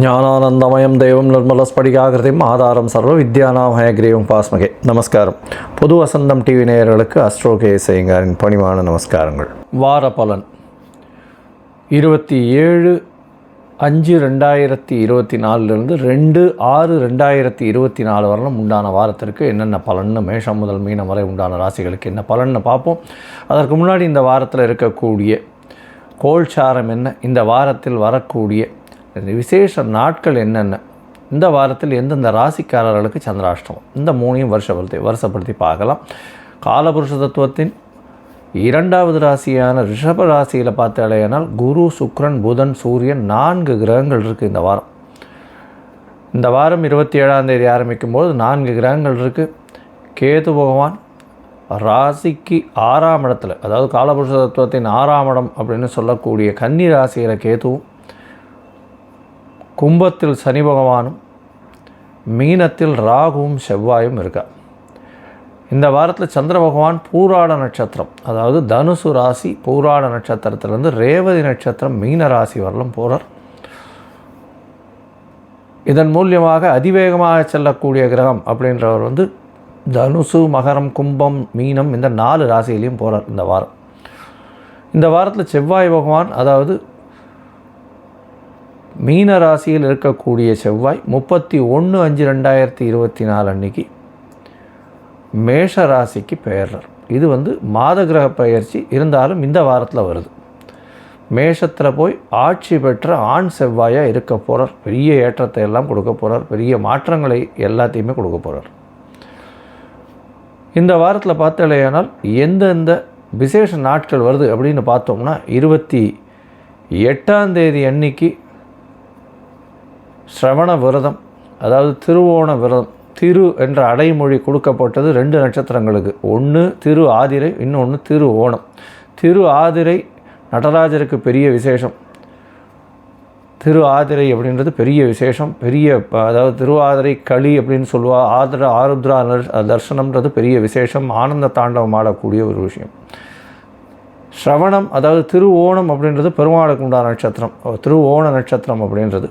ஞானானந்தமயம் தெய்வம் நிர்மலஸ்படிகாகிருதிம் ஆதாரம் சர்வ வித்யானாமயக்ரீவம் பாஸ்மகே. நமஸ்காரம். புது வசந்தம் டிவி நேயர்களுக்கு அஸ்ட்ரோ கே செய்யுங்காரின் பணிவான நமஸ்காரங்கள். வார பலன் இருபத்தி ஏழு அஞ்சு ரெண்டாயிரத்தி இருபத்தி நாலுலேருந்து ரெண்டு ஆறு ரெண்டாயிரத்தி இருபத்தி நாலு வரலும் உண்டான வாரத்திற்கு என்னென்ன பலன்னு மேஷம் முதல் மீனம் வரை உண்டான ராசிகளுக்கு என்ன பலன்னு பார்ப்போம். அதற்கு முன்னாடி இந்த வாரத்தில் இருக்கக்கூடிய கோல்சாரம் என்ன? இந்த வாரத்தில் வரக்கூடிய விசேஷ நாட்கள் என்னென்ன? இந்த வாரத்தில் எந்தெந்த ராசிக்காரர்களுக்கு சந்திராஷ்டமம்? இந்த மூணையும் வருஷப்படுத்தி வருஷப்படுத்தி பார்க்கலாம். காலபுருஷ தத்துவத்தின் இரண்டாவது ராசியான ரிஷப ராசியில் பார்த்தாலேனால் குரு சுக்ரன் புதன் சூரியன் நான்கு கிரகங்கள் இருக்குது இந்த வாரம். இந்த வாரம் இருபத்தி ஏழாம் தேதி ஆரம்பிக்கும் போது நான்கு கிரகங்கள் இருக்குது கேது பகவான் ராசிக்கு ஆறாம் இடத்துல அதாவது காலபுருஷ தத்துவத்தின் ஆறாம் இடம் அப்படின்னு சொல்லக்கூடிய கன்னி ராசியில் கேதுவும் கும்பத்தில் சனி பகவானும் மீனத்தில் ராகுவும் செவ்வாயும் இருக்கா. இந்த வாரத்தில் சந்திர பகவான் பூராட நட்சத்திரம் அதாவது தனுசு ராசி பூராட நட்சத்திரத்திலேருந்து ரேவதி நட்சத்திரம் மீன ராசி வரலும் போகிறார் இதன் மூலியமாக அதிவேகமாக செல்லக்கூடிய கிரகம் அப்படின்றவர் வந்து தனுசு மகரம் கும்பம் மீனம் இந்த நாலு ராசியிலையும் போகிறார் இந்த வாரம். இந்த வாரத்தில் செவ்வாய் பகவான் அதாவது மீன ராசியில் இருக்கக்கூடிய செவ்வாய் முப்பத்தி ஒன்று அஞ்சு ரெண்டாயிரத்தி இருபத்தி நாலு அன்னைக்கு மேஷ ராசிக்கு பெயர்றார். இது வந்து மாத கிரக பயிற்சி இருந்தாலும் இந்த வாரத்தில் வருது. மேஷத்தில் போய் ஆட்சி பெற்ற ஆண் செவ்வாயாக இருக்க போகிறார் பெரிய ஏற்றத்தை எல்லாம் கொடுக்க போகிறார் பெரிய மாற்றங்களை எல்லாத்தையுமே கொடுக்க போகிறார் இந்த வாரத்தில் பார்த்தாலேயானால் எந்தெந்த விசேஷ நாட்கள் வருது அப்படின்னு பார்த்தோம்னா இருபத்தி எட்டாம் தேதி அன்னைக்கு ஸ்ரவண விரதம் அதாவது திருவோண விரதம் திரு என்ற அடைமொழி கொடுக்கப்பட்டது ரெண்டு நட்சத்திரங்களுக்கு. ஒன்று திரு ஆதிரை இன்னொன்று திரு ஓணம். திரு ஆதிரை நடராஜருக்கு பெரிய விசேஷம். திரு ஆதிரை அப்படின்றது பெரிய விசேஷம். பெரிய அதாவது திருவாதிரை களி அப்படின்னு சொல்லுவா ஆதிர ஆருத்ரா தர்சனம்ன்றது பெரிய விசேஷம். ஆனந்த தாண்டவம் ஆடக்கூடிய ஒரு விஷயம். ஸ்ரவணம் அதாவது திரு ஓணம் அப்படின்றது பெருமாளுக்கு உண்டான நட்சத்திரம். திரு ஓண நட்சத்திரம் அப்படின்றது.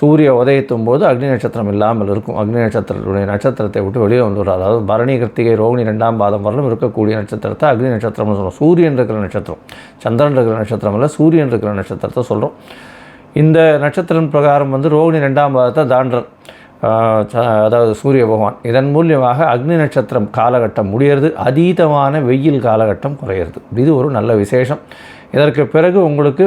சூரிய உதயத்தும் போது அக்னி நட்சத்திரம் இல்லாமல் இருக்கும். அக்னி நட்சத்திரத்துடைய நட்சத்திரத்தை விட்டு வெளியே வந்துடும் அதாவது பரணி கிருத்திகை ரோகிணி ரெண்டாம் பாதம் வரலும் இருக்கக்கூடிய நட்சத்திரத்தை அக்னி நட்சத்திரம்னு சொல்கிறோம் சூரியன் இருக்கிற நட்சத்திரம் சந்திரன் இருக்கிற நட்சத்திரம் இல்லை சூரியன் இருக்கிற நட்சத்திரத்தை சொல்கிறோம் இந்த நட்சத்திரம் பிரகாரம் வந்து ரோகிணி ரெண்டாம் பாதத்தை தாண்டர் அதாவது சூரிய பகவான். இதன் மூலியமாக அக்னி நட்சத்திரம் காலகட்டம் முடியறது அதீதமான வெயில் காலகட்டம் குறையிறது. இது ஒரு நல்ல விசேஷம். இதற்கு பிறகு உங்களுக்கு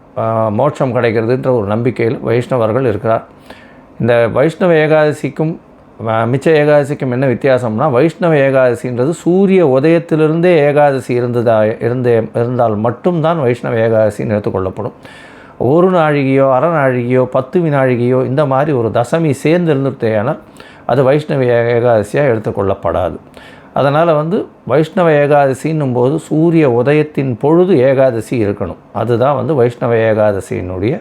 மோட்சம் கிடைக்கிறதுன்ற ஒரு நம்பிக்கையில் வைஷ்ணவர்கள் இருக்கிறார். இந்த வைஷ்ணவ ஏகாதசிக்கும் மிச்ச ஏகாதசிக்கும் என்ன வித்தியாசம்னா வைஷ்ணவ ஏகாதசின்றது சூரிய உதயத்திலிருந்தே ஏகாதசி இருந்ததா இருந்தே இருந்தால் மட்டும்தான் வைஷ்ணவ ஏகாதசின்னு எடுத்துக்கொள்ளப்படும் ஒரு நாழிகையோ அரை நாழிகையோ பத்து வினாழிகையோ இந்த மாதிரி ஒரு தசமி சேர்ந்து இருந்துட்டேனால் அது வைஷ்ணவ ஏகாதசியாக எடுத்துக்கொள்ளப்படாது அதனால் வந்து வைஷ்ணவ ஏகாதசின்னும் போது சூரிய உதயத்தின் பொழுது ஏகாதசி இருக்கணும். அதுதான் வந்து வைஷ்ணவ ஏகாதசியினுடைய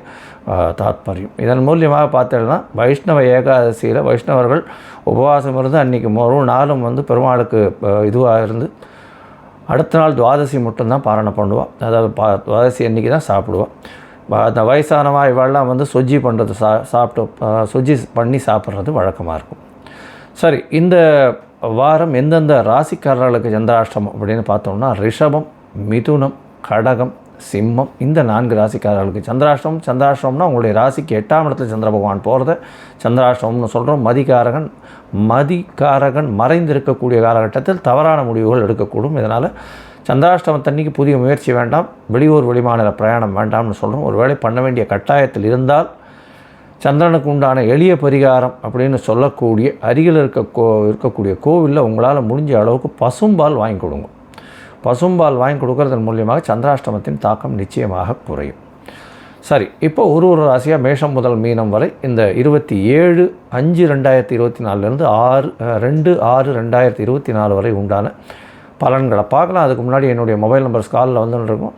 தாத்பரியம். இதன் மூலியமாக பார்த்தோம்னா வைஷ்ணவ ஏகாதசியில் வைஷ்ணவர்கள் உபவாசம் இருந்து அன்றைக்கி ஒரு நாளும் வந்து பெருமாளுக்கு இதுவாக இருந்து அடுத்த நாள் துவாதசி மட்டும்தான் பாரணை பண்ணுவாள் அதாவது பா துவாதசி அன்றைக்கி தான் சாப்பிடுவாள் அந்த வயசானவா இவெல்லாம் வந்து சொஜ்ஜி பண்ணுறது சா சாப்பிட்டு அஹ், சொஜ்ஜி பண்ணி சாப்பிட்றது வழக்கமாக இருக்கும். சரி இந்த வாரம் எந்தெந்த ராசிக்காரர்களுக்கு சந்திராஷ்டமம் அப்படின்னு பார்த்தோம்னா ரிஷபம் மிதுனம் கடகம் சிம்மம் இந்த நான்கு ராசிக்காரர்களுக்கு சந்திராஷ்டமம். சந்திராஷ்டமம்னா உங்களுடைய ராசிக்கு எட்டாம் இடத்துல சந்திர பகவான் போகிறத சந்திராஷ்டமம்னு சொல்கிறோம் மதிகாரகன் மதிகாரகன் மறைந்திருக்கக்கூடிய காலகட்டத்தில் தவறான முடிவுகள் எடுக்கக்கூடும். இதனால் சந்திராஷ்டமத்தன்னைக்கு புதிய முயற்சி வேண்டாம். வெளியூர் வெளிமாநில பிரயாணம் வேண்டாம்னு சொல்கிறோம் ஒருவேளை பண்ண வேண்டிய கட்டாயத்தில் இருந்தால் சந்திரனுக்கு உண்டான எளிய பரிகாரம் அப்படின்னு சொல்லக்கூடிய அருகில் இருக்க கோ இருக்கக்கூடிய கோவிலில் உங்களால் முடிஞ்ச அளவுக்கு பசும்பால் வாங்கி கொடுங்க. பசும்பால் வாங்கி கொடுக்கறதன் மூலியமாக சந்திராஷ்டமத்தின் தாக்கம் நிச்சயமாக குறையும். சரி இப்போ ஒரு ஒரு ராசியாக மேஷம் முதல் மீனம் வரை இந்த இருபத்தி ஏழு அஞ்சு ரெண்டாயிரத்தி இருபத்தி நாலுலேருந்து ஆறு ரெண்டு ஆறு ரெண்டாயிரத்தி இருபத்தி நாலு வரை உண்டான பலன்களை பார்க்கலாம். அதுக்கு முன்னாடி என்னுடைய மொபைல் நம்பர்ஸ் காலில் வந்துன்னு இருக்கும்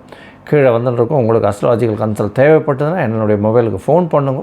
கீழே வந்துன்னு இருக்கும். உங்களுக்கு அஸ்ட்ராலஜிக்கல் கன்சல்ட் தேவைப்பட்டதுன்னா என்னுடைய மொபைலுக்கு ஃபோன் பண்ணுங்க.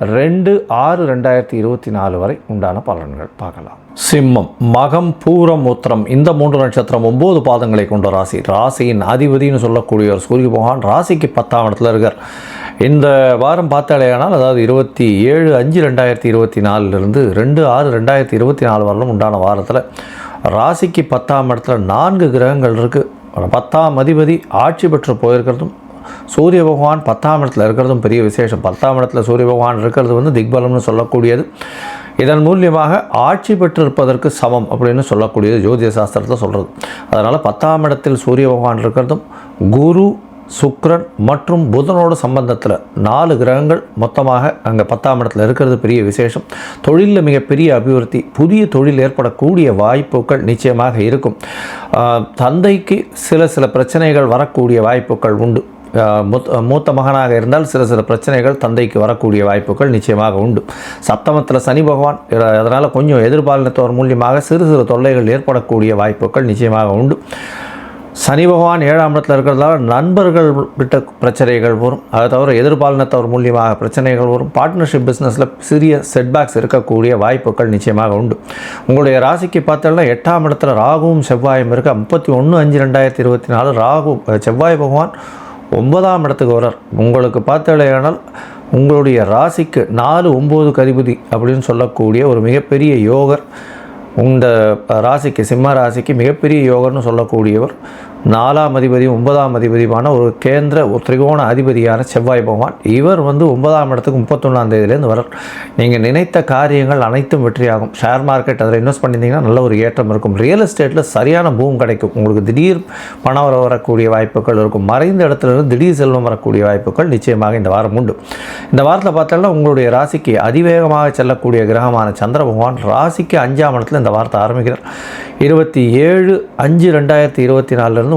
ரெண்டு ஆறு ரெண்டாயிரத்தி இருபத்தி நாலு வரை உண்டான பலன்கள் பார்க்கலாம். சிம்மம் மகம் பூரம் உத்திரம் இந்த மூன்று நட்சத்திரம் ஒம்பது பாதங்களை கொண்ட ராசி. ராசியின் அதிபதினு சொல்லக்கூடிய ஒரு சூரிய பகவான் ராசிக்கு பத்தாம் இடத்துல இருக்கார். இந்த வாரம் பார்த்தாலேயானால் அதாவது இருபத்தி ஏழு அஞ்சு ரெண்டாயிரத்தி இருபத்தி நாலுலேருந்து ரெண்டு ஆறு ரெண்டாயிரத்தி இருபத்தி நாலு வரலும் உண்டான வாரத்தில் ராசிக்கு பத்தாம் இடத்துல நான்கு கிரகங்கள் இருக்குது பத்தாம் அதிபதி ஆட்சி பெற்று போயிருக்கிறதும் சூரிய பகவான் பத்தாம் இடத்துல இருக்கிறதும் பெரிய விசேஷம். பத்தாம் இடத்துல சூரிய பகவான் இருக்கிறது வந்து திக்பலம்னு சொல்லக்கூடியது. இதன் மூலியமாக ஆட்சி பெற்றிருப்பதற்கு சமம் அப்படின்னு சொல்லக்கூடியது ஜோதிய சாஸ்திரத்தில் சொல்கிறது அதனால் பத்தாம் இடத்தில் சூரிய பகவான் இருக்கிறதும் குரு சுக்ரன் மற்றும் புதனோட சம்பந்தத்தில் நாலு கிரகங்கள் மொத்தமாக அங்கே பத்தாம் இடத்துல இருக்கிறது பெரிய விசேஷம். தொழிலில் மிகப்பெரிய அபிவிருத்தி புதிய தொழில் ஏற்படக்கூடிய வாய்ப்புகள் நிச்சயமாக இருக்கும். தந்தைக்கு சில சில பிரச்சனைகள் வரக்கூடிய வாய்ப்புகள் உண்டு. மூத்த மூத்த மகனாக இருந்தால் சில சில பிரச்சனைகள் தந்தைக்கு வரக்கூடிய வாய்ப்புகள் நிச்சயமாக உண்டு. சப்தமத்தில் சனி பகவான் அதனால் கொஞ்சம் எதிர்பாலினத்தோர் மூலியமாக சிறு சிறு தொல்லைகள் ஏற்படக்கூடிய வாய்ப்புகள் நிச்சயமாக உண்டு. சனி பகவான் ஏழாம் இடத்துல இருக்கிறதால நண்பர்கள் விட்ட பிரச்சனைகள் வரும். அதை தவிர எதிர்பாலினத்தவர் மூலியமாக பிரச்சனைகள் வரும். பார்ட்னர்ஷிப் பிஸ்னஸில் சிறிய செட்பேக்ஸ் இருக்கக்கூடிய வாய்ப்புகள் நிச்சயமாக உண்டு. உங்களுடைய ராசிக்கு பார்த்தோம்னா எட்டாம் இடத்துல ராகுவும் செவ்வாயும் இருக்க? முப்பத்தி ஒன்று அஞ்சு ரெண்டாயிரத்தி இருபத்தி நாலு ராகு செவ்வாய் பகவான் ஒன்பதாம் இடத்துக்கு வரார் உங்களுக்கு பார்த்தாலேயானால் உங்களுடைய ராசிக்கு நாலு ஒம்பது கதிபதி அப்படின்னு சொல்லக்கூடிய ஒரு மிகப்பெரிய யோகர் இந்த ராசிக்கு சிம்ம ராசிக்கு மிகப்பெரிய யோகர்னு சொல்லக்கூடியவர் நாலாம் அதிபதி ஒன்பதாம் அதிபதியுமான ஒரு கேந்திர ஒரு திரிகோண அதிபதியான செவ்வாய் பகவான். இவர் வந்து ஒன்பதாம் இடத்துக்கு முப்பத்தொன்னாம் தேதியிலேருந்து வரார் நீங்கள் நினைத்த காரியங்கள் அனைத்தும் வெற்றியாகும். ஷேர் மார்க்கெட் அதில் இன்வெஸ்ட் பண்ணியிருந்தீங்கன்னா நல்ல ஒரு ஏற்றம் இருக்கும். ரியல் எஸ்டேட்டில் சரியான பூம் கிடைக்கும். உங்களுக்கு திடீர் பணம் வர வரக்கூடிய வாய்ப்புகள் இருக்கும். மறைந்த இடத்துலேருந்து திடீர் செல்வம் வரக்கூடிய வாய்ப்புகள் நிச்சயமாக இந்த வாரம் உண்டு. இந்த வாரத்தில் பார்த்தோம்னா உங்களுடைய ராசிக்கு அதிவேகமாக செல்லக்கூடிய கிரகமான சந்திர பகவான் ராசிக்கு அஞ்சாம் இடத்துல இந்த வாரத்தை ஆரம்பிக்கிறார். இருபத்தி ஏழு அஞ்சு ரெண்டாயிரத்தி இருபத்தி நாலுலேருந்து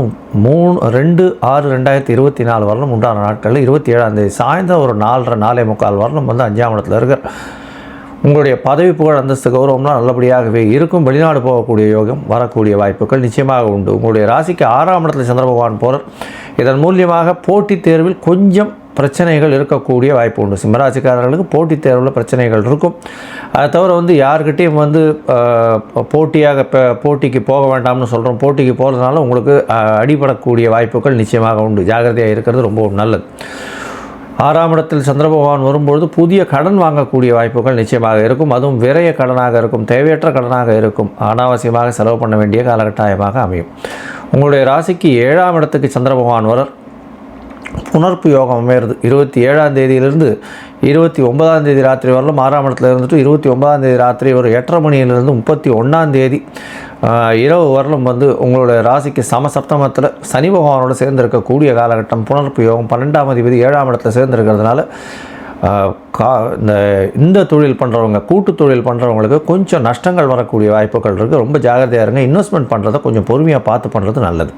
மூணு ரெண்டு ஆறு ரெண்டாயிரத்தி இருபத்தி நாலு வரலும் உண்டான நாட்களில் இருபத்தி ஏழாம் தேதி சாயந்தரம் ஒரு நாலரை நாலே முக்கால் வரலும் வந்து அஞ்சாம் இடத்துல இருக்கிற உங்களுடைய பதவி புகழ் அந்தஸ்து கௌரவம்லாம் நல்லபடியாகவே இருக்கும். வெளிநாடு போகக்கூடிய யோகம் வரக்கூடிய வாய்ப்புகள் நிச்சயமாக உண்டு. உங்களுடைய ராசிக்கு ஆறாம் இடத்துல சந்திர பகவான் போகிறார் இதன் மூலியமாக போட்டித் தேர்வில் கொஞ்சம் பிரச்சனைகள் இருக்கக்கூடிய வாய்ப்பு உண்டு. சிம்மராசிக்காரர்களுக்கு போட்டித் தேர்வில் பிரச்சனைகள் இருக்கும். அதை தவிர வந்து யார்கிட்டையும் வந்து போட்டியாக இப்போ போட்டிக்கு போக வேண்டாம்னு சொல்கிறோம் போட்டிக்கு போகிறதுனால உங்களுக்கு அடிபடக்கூடிய வாய்ப்புகள் நிச்சயமாக உண்டு. ஜாகிரதையாக இருக்கிறது ரொம்ப நல்லது. ஆறாம் இடத்தில் சந்திர பகவான் வரும்பொழுது புதிய கடன் வாங்கக்கூடிய வாய்ப்புகள் நிச்சயமாக இருக்கும். அதுவும் விரைய கடனாக இருக்கும். தேவையற்ற கடனாக இருக்கும். அனாவசியமாக செலவு பண்ண வேண்டிய காலகட்டாயமாக அமையும். உங்களுடைய ராசிக்கு ஏழாம் இடத்துக்கு சந்திர பகவான் வர உணர்ப்பு யோகம் அமையிறது. இருபத்தி ஏழாம் தேதியிலிருந்து இருபத்தி ஒன்பதாம் தேதி ராத்திரி வரலும் ஆறாம் இடத்துல இருந்துட்டு இருபத்தி ஒன்பதாம் தேதி ராத்திரி ஒரு எட்டரை மணியிலிருந்து முப்பத்தி ஒன்றாம் தேதி இரவு வரலும் வந்து உங்களுடைய ராசிக்கு சமசப்தமத்தில் சனி பகவானோடு சேர்ந்திருக்கக்கூடிய காலகட்டம். புனர்ப்பு யோகம் பன்னெண்டாம் அதிபதி ஏழாம் இடத்துல சேர்ந்திருக்கிறதுனால கா இந்த இந்த தொழில் பண்ணுறவங்க கூட்டு தொழில் பண்ணுறவங்களுக்கு கொஞ்சம் நஷ்டங்கள் வரக்கூடிய வாய்ப்புகள் இருக்குது ரொம்ப ஜாகிரதையாக இருங்க. இன்வெஸ்ட்மெண்ட் பண்ணுறதை கொஞ்சம் பொறுமையாக பார்த்து பண்ணுறது நல்லது.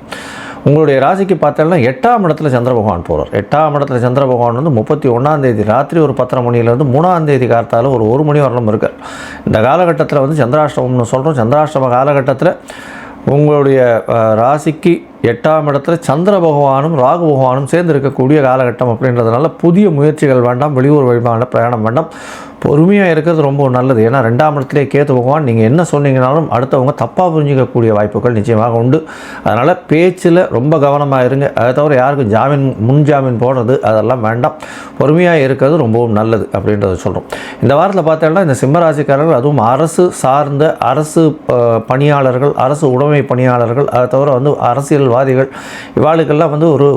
உங்களுடைய ராசிக்கு பார்த்தோம்னா எட்டாம் இடத்துல சந்திர பகவான் போகிறார் எட்டாம் இடத்துல சந்திர பகவான் வந்து முப்பத்தி ஒன்றாம் தேதி ராத்திரி ஒரு பத்தரை மணிலேருந்து மூணாம் தேதி காலத்தால் ஒரு ஒரு மணி வரலும் இருக்கார். இந்த காலகட்டத்தில் வந்து சந்திராஷ்டமம்னு சொல்கிறோம் சந்திராஷ்டம காலகட்டத்தில் உங்களுடைய ராசிக்கு எட்டாம் இடத்துல சந்திர பகவானும் ராகு பகவானும் சேர்ந்து இருக்கக்கூடிய காலகட்டம் அப்படின்றதுனால புதிய முயற்சிகள் வேண்டாம் வெளியூர் வழிபாட பிரயாணம் வேண்டாம். பொறுமையாக இருக்கிறது ரொம்ப நல்லது. ஏன்னா ரெண்டாம் இடத்திலே கேத்து பகவான் நீங்கள் என்ன சொன்னீங்கனாலும் அடுத்தவங்க தப்பாக புரிஞ்சிக்கக்கூடிய வாய்ப்புகள் நிச்சயமாக உண்டு. அதனால் பேச்சில் ரொம்ப கவனமாக இருங்க. அதை தவிர யாருக்கும் ஜாமீன் முன் ஜாமீன் போடுறது அதெல்லாம் வேண்டாம். பொறுமையாக இருக்கிறது ரொம்பவும் நல்லது அப்படின்றத சொல்கிறோம் இந்த வாரத்தில் பார்த்தோம்னா இந்த சிம்மராசிக்காரர்கள் அதுவும் அரசு சார்ந்த அரசு பணியாளர்கள் அரசு உடைமை பணியாளர்கள் அதை தவிர வந்து அரசியல் அரசியல்வாதிகள் இவாளுக்கெல்லாம் வந்து ஒரு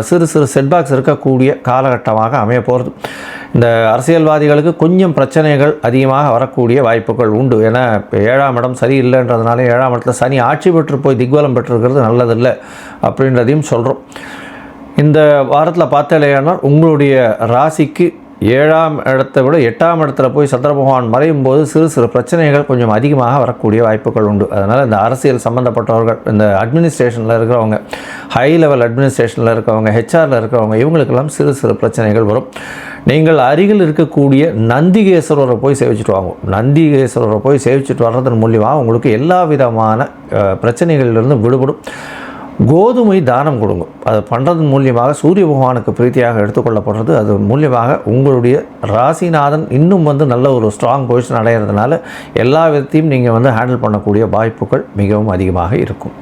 சிறு சிறு செட்பேக்ஸ் இருக்கக்கூடிய காலகட்டமாக அமைய போகிறது இந்த அரசியல்வாதிகளுக்கு கொஞ்சம் பிரச்சனைகள் அதிகமாக வரக்கூடிய வாய்ப்புகள் உண்டு. ஏன்னா இப்போ ஏழாம் இடம் சரியில்லைன்றதுனால ஏழாம் இடத்துல சனி ஆட்சி பெற்று போய் திக்வலம் பெற்றிருக்கிறது நல்லதில்லை அப்படின்றதையும் சொல்கிறோம் இந்த வாரத்தில் பார்த்தலையானால் உங்களுடைய ராசிக்கு ஏழாம் இடத்தை விட எட்டாம் இடத்துல போய் சந்திர பகவான் மறையும் போது சிறு சிறு பிரச்சனைகள் கொஞ்சம் அதிகமாக வரக்கூடிய வாய்ப்புகள் உண்டு. அதனால் இந்த அரசியல் சம்மந்தப்பட்டவர்கள் இந்த அட்மினிஸ்ட்ரேஷனில் இருக்கிறவங்க ஹை லெவல் அட்மினிஸ்ட்ரேஷனில் இருக்கிறவங்க ஹெச்ஆரில் இருக்கிறவங்க இவங்களுக்கெல்லாம் சிறு சிறு பிரச்சனைகள் வரும். நீங்கள் அருகில் இருக்கக்கூடிய நந்திகேஸ்வரரை போய் சேவிச்சுட்டு வாங்க. நந்திகேஸ்வரரை போய் சேவிச்சுட்டு வர்றதன் மூலியமாக உங்களுக்கு எல்லா விதமான பிரச்சனைகளிலிருந்து விடுபடும். கோதுமை தானம் கொடுங்க. அதை பண்ணுறது மூலியமாக சூரிய பகவானுக்கு பிரீத்தியாக எடுத்துக்கொள்ளப்படுறது. அது மூலியமாக உங்களுடைய ராசிநாதன் இன்னும் வந்து நல்ல ஒரு ஸ்ட்ராங் பொசிஷன் அடையிறதுனால எல்லா விதத்தையும் நீங்கள் வந்து ஹேண்டில் பண்ணக்கூடிய வாய்ப்புகள் மிகவும் அதிகமாக இருக்கும்.